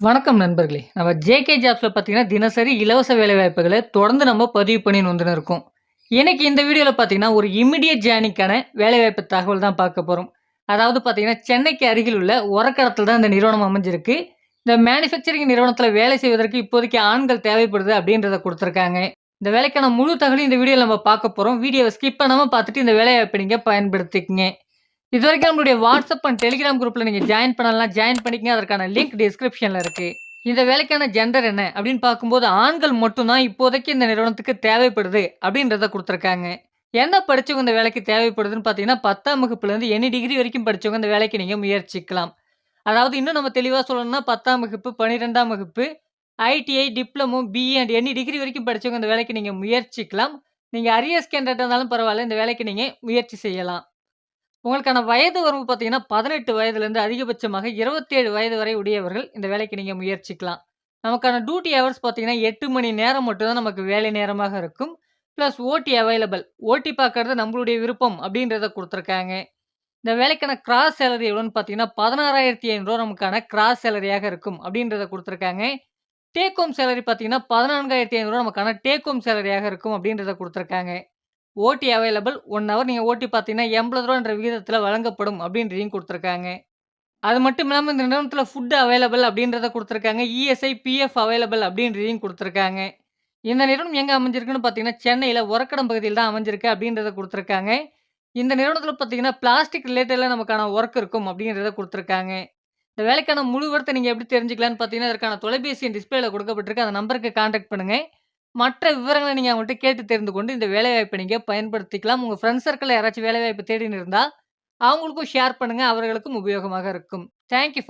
வணக்கம் நண்பர்களே! நம்ம ஜேகே ஜாப்ஸில் பார்த்தீங்கன்னா, தினசரி இலவச வேலைவாய்ப்புகளை தொடர்ந்து நம்ம பதிவு பண்ணின்னு வந்துன்னு இருக்கோம். இன்னைக்கு இந்த வீடியோவில் பார்த்தீங்கன்னா, ஒரு இமிடியட் ஜேர்னிக்கான வேலைவாய்ப்பு தகவல் தான் பார்க்க போகிறோம் அதாவது பார்த்தீங்கன்னா, சென்னைக்கு அருகில் உள்ள உரக்கடத்தில் தான் இந்த நிறுவனம் அமைஞ்சிருக்கு. இந்த மேனுஃபேக்சரிங் நிறுவனத்தில் வேலை செய்வதற்கு இப்போதைக்கு ஆண்கள் தேவைப்படுது அப்படின்றத கொடுத்துருக்காங்க இந்த வேலைக்கான முழு தகவலையும் இந்த வீடியோவில் நம்ம பார்க்க போகிறோம் வீடியோவை ஸ்கிப் பண்ணாமல் பார்த்துட்டு இந்த வேலைவாய்ப்ப நீங்கள் பயன்படுத்திக்கங்க. இது வரைக்கும் நம்மளுடைய வாட்ஸ்அப் அண்ட் டெலிகிராம் குரூப்பில் நீங்கள் ஜாயின் பண்ணலாம் ஜாயின் பண்ணிக்கங்க. அதற்கான லிங்க் டிஸ்கிரிப்ஷனில் இருக்குது இந்த வேலைக்கான ஜெண்டர் என்ன அப்படின்னு பார்க்கும்போது, ஆண்கள் மட்டும் தான் இப்போதைக்கு இந்த நிறுவனத்துக்கு தேவைப்படுது அப்படின்றத கொடுத்துருக்காங்க என்ன படிச்சவங்க இந்த வேலைக்கு தேவைப்படுதுன்னு பார்த்தீங்கன்னா, 10ஆம் வகுப்புலேருந்து எனி டிகிரி வரைக்கும் படிச்சவங்க இந்த வேலைக்கு நீங்கள் முயற்சிக்கலாம். அதாவது இன்னும் நம்ம தெளிவாக சொல்லணும்னா 10ஆம் வகுப்பு, 12ஆம் வகுப்பு, ITI, diploma, BE and any degree வரைக்கும் படிச்சவங்க இந்த வேலைக்கு நீங்கள் முயற்சிக்கலாம். நீங்கள் அரியர்ஸ் கேண்டிடேட்டா இருந்தாலும் பரவாயில்ல இந்த வேலைக்கு நீங்கள் முயற்சி செய்யலாம். உங்களுக்கான வயது வரம்பு பார்த்தீங்கன்னா, பதினெட்டு வயதுலேருந்து அதிகபட்சமாக 27 வயது வரை உடையவர்கள் இந்த வேலைக்கு நீங்கள் முயற்சிக்கலாம். நமக்கான டியூட்டி ஹவர்ஸ் பார்த்தீங்கன்னா, எட்டு மணி நேரம் மட்டும்தான் நமக்கு வேலை நேரமாக இருக்கும். ப்ளஸ் ஓட்டி அவைலபிள். ஓட்டி பார்க்கறது நம்மளுடைய விருப்பம் அப்படின்றத கொடுத்துருக்காங்க இந்த வேலைக்கான கிராஸ் சேலரி எவ்வளோன்னு பார்த்தீங்கன்னா, 16,500 நமக்கான கிராஸ் சேலரியாக இருக்கும் அப்படின்றத கொடுத்துருக்காங்க டேக் ஹோம் சேலரி பார்த்தீங்கன்னா, 14,500 நமக்கான டேக் ஹோம் சேலரியாக இருக்கும் அப்படின்றத கொடுத்துருக்காங்க ஓட்டி அவைலபிள் ஒன் ஹவர் நீங்கள் ஓட்டி பார்த்தீங்கன்னா, எண்பது ரூபான்ற விகிதத்தில் வழங்கப்படும் அப்படின்றதையும் கொடுத்துருக்காங்க. அது மட்டும் இல்லாமல் இந்த நிறுவனத்தில் ஃபுட்டு அவைலபிள் அப்படின்றத கொடுத்துருக்காங்க. இஎஸ்ஐ, பிஎஃப் அவைலபிள் அப்படின்றதையும் கொடுத்துருக்காங்க. இந்த நிறுவனம் எங்கே அமைஞ்சிருக்குன்னு பார்த்தீங்கன்னா, சென்னையில் ஒரக்கடம் பகுதியில் தான் அமைஞ்சிருக்கு அப்படின்றத கொடுத்துருக்காங்க. இந்த நிறுவனத்தில் பார்த்தீங்கன்னா, பிளாஸ்டிக் ரிலேட்டடில் நமக்கான ஒர்க் இருக்கும் அப்படின்றத கொடுத்துருக்காங்க. இந்த வேலைக்கான முழு நீங்கள் எப்படி தெரிஞ்சுக்கலான்னு பார்த்தீங்கன்னா, அதற்கான தொலைபேசி டிஸ்பிளேல கொடுக்கப்பட்டிருக்கு. அந்த நம்பருக்கு கான்டாக்ட் பண்ணுங்கள் மற்ற விவரங்களை நீங்க அவங்கள்ட்ட கேட்டு தெரிந்து கொண்டு இந்த வேலைவாய்ப்பை நீங்க பயன்படுத்திக்கலாம். உங்க ஃப்ரெண்ட்ஸ் சர்க்கிளில் யாராச்சும் வேலைவாய்ப்பு தேடின்னு இருந்தா, அவங்களுக்கும் ஷேர் பண்ணுங்க. அவர்களுக்கும் உபயோகமாக இருக்கும். Thank you